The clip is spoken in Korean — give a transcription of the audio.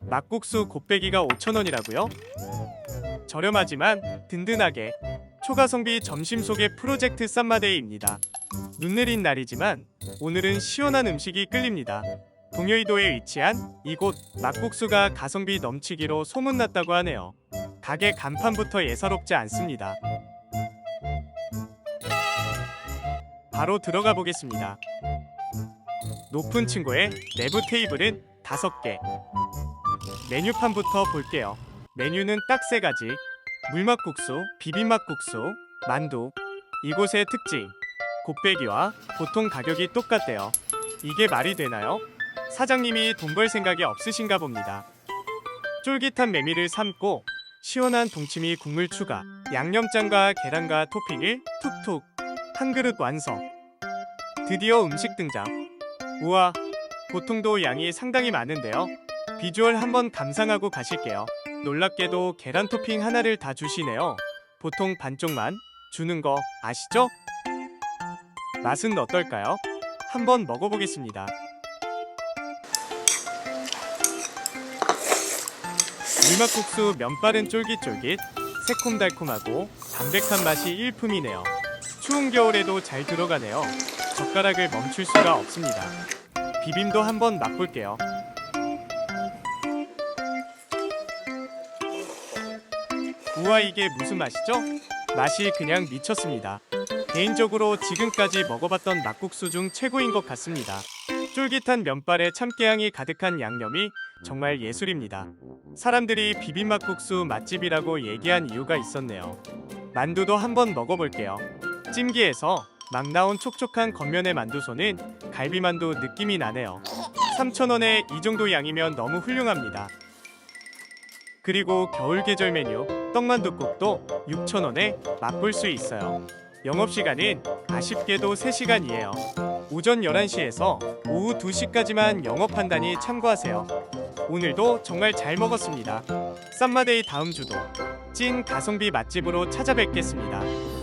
막국수 곱빼기가 5,000원이라고요? 저렴하지만 든든하게 초가성비 점심 속의 프로젝트 쌈마데이입니다. 눈 내린 날이지만 오늘은 시원한 음식이 끌립니다. 동여의도에 위치한 이곳 막국수가 가성비 넘치기로 소문났다고 하네요. 가게 간판부터 예사롭지 않습니다. 바로 들어가 보겠습니다. 높은 층고의 내부 테이블은 5개. 메뉴판부터 볼게요. 메뉴는 딱 세 가지. 물막국수, 비빔막국수, 만두. 이곳의 특징. 곱빼기와 보통 가격이 똑같대요. 이게 말이 되나요? 사장님이 돈 벌 생각이 없으신가 봅니다. 쫄깃한 메밀을 삶고 시원한 동치미 국물 추가, 양념장과 계란과 토핑을 툭툭 한 그릇 완성. 드디어 음식 등장. 우와, 보통도 양이 상당히 많은데요. 비주얼 한번 감상하고 가실게요. 놀랍게도 계란 토핑 하나를 다 주시네요. 보통 반쪽만 주는 거 아시죠? 맛은 어떨까요? 한번 먹어보겠습니다. 물막국수 면발은 쫄깃쫄깃, 새콤달콤하고 담백한 맛이 일품이네요. 추운 겨울에도 잘 들어가네요. 젓가락을 멈출 수가 없습니다. 비빔도 한번 맛볼게요. 우와 이게 무슨 맛이죠? 맛이 그냥 미쳤습니다. 개인적으로 지금까지 먹어봤던 막국수 중 최고인 것 같습니다. 쫄깃한 면발에 참깨향이 가득한 양념이 정말 예술입니다. 사람들이 비빔막국수 맛집이라고 얘기한 이유가 있었네요. 만두도 한번 먹어볼게요. 찜기에서 막 나온 촉촉한 겉면의 만두소는 갈비만두 느낌이 나네요. 3,000원에 이 정도 양이면 너무 훌륭합니다. 그리고 겨울 계절 메뉴 떡만둣국도 6,000원에 맛볼 수 있어요. 영업시간은 아쉽게도 3시간이에요. 오전 11시에서 오후 2시까지만 영업한다니 참고하세요. 오늘도 정말 잘 먹었습니다. 쌈마데이 다음 주도 찐 가성비 맛집으로 찾아뵙겠습니다.